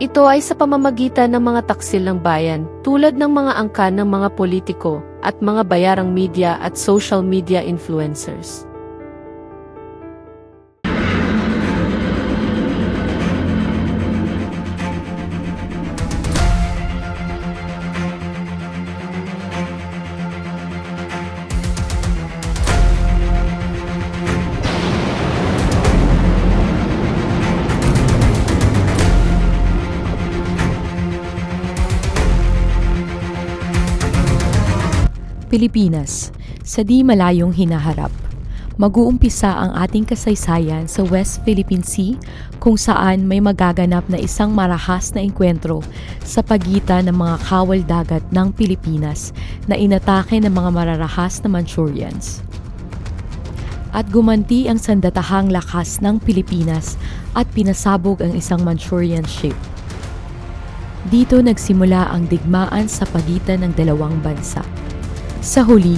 Ito ay sa pamamagitan ng mga taksil ng bayan tulad ng mga angkan ng mga politiko at mga bayarang media at social media influencers. Pilipinas, sa di malayong hinaharap. Mag-uumpisa ang ating kasaysayan sa West Philippine Sea kung saan may magaganap na isang marahas na engkwentro sa pagitan ng mga kawal dagat ng Pilipinas na inatake ng mga mararahas na Manchurians. At gumanti ang sandatahang lakas ng Pilipinas at pinasabog ang isang Manchurian ship. Dito nagsimula ang digmaan sa pagitan ng dalawang bansa. Sa huli,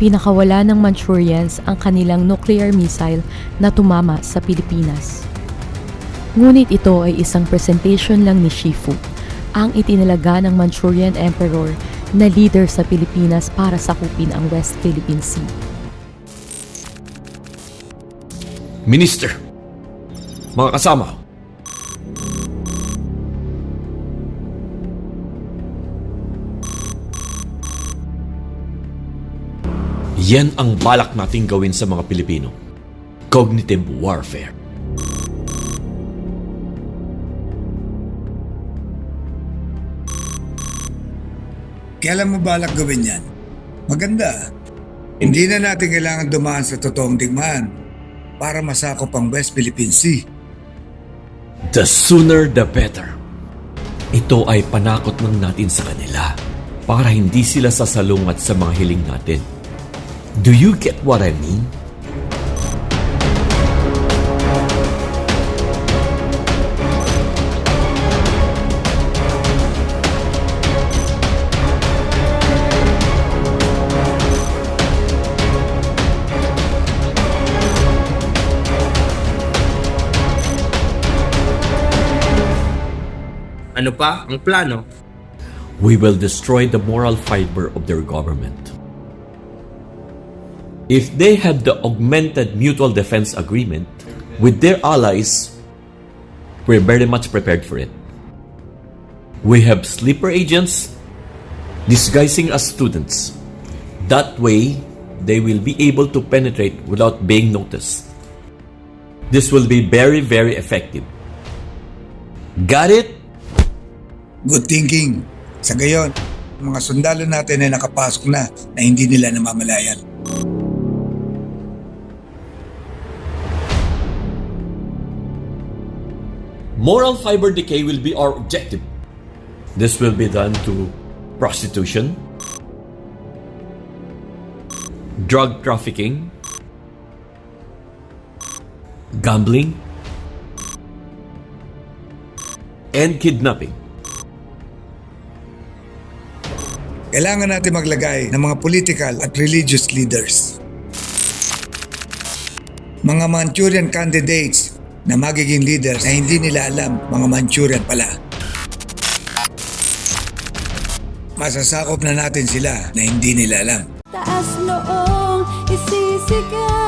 pinakawala ng Manchurians ang kanilang nuclear missile na tumama sa Pilipinas. Ngunit ito ay isang presentation lang ni Shifu, ang itinalaga ng Manchurian Emperor na leader sa Pilipinas para sakupin ang West Philippine Sea. Minister, mga kasama, yan ang balak nating gawin sa mga Pilipino. Cognitive warfare. Kailan mo balak gawin yan? Maganda. Hindi na natin kailangan dumaan sa totoong digmaan para masakop ang West Philippine Sea. The sooner the better. Ito ay panakot lang natin sa kanila para hindi sila sasalungat sa mga hiling natin. Do you get what I mean? Ano pa ang plano? we will destroy the moral fiber of their government. If they had the augmented mutual defense agreement with their allies, we're very much prepared for it. We have sleeper agents disguising as students. That way, they will be able to penetrate without being noticed. This will be very, very effective. Got it? Good thinking. Sa gayon, mga sundalo natin ay nakapasok na na hindi nila namamalayan. Moral fiber decay will be our objective. This will be done to prostitution, drug trafficking, gambling, and kidnapping. Kailangan natin maglagay ng mga political at religious leaders. Mga Manchurian candidates na magiging leaders na hindi nila alam mga Manchurian pala. Masasakop na natin sila na hindi nila alam. Taas noong isisigaw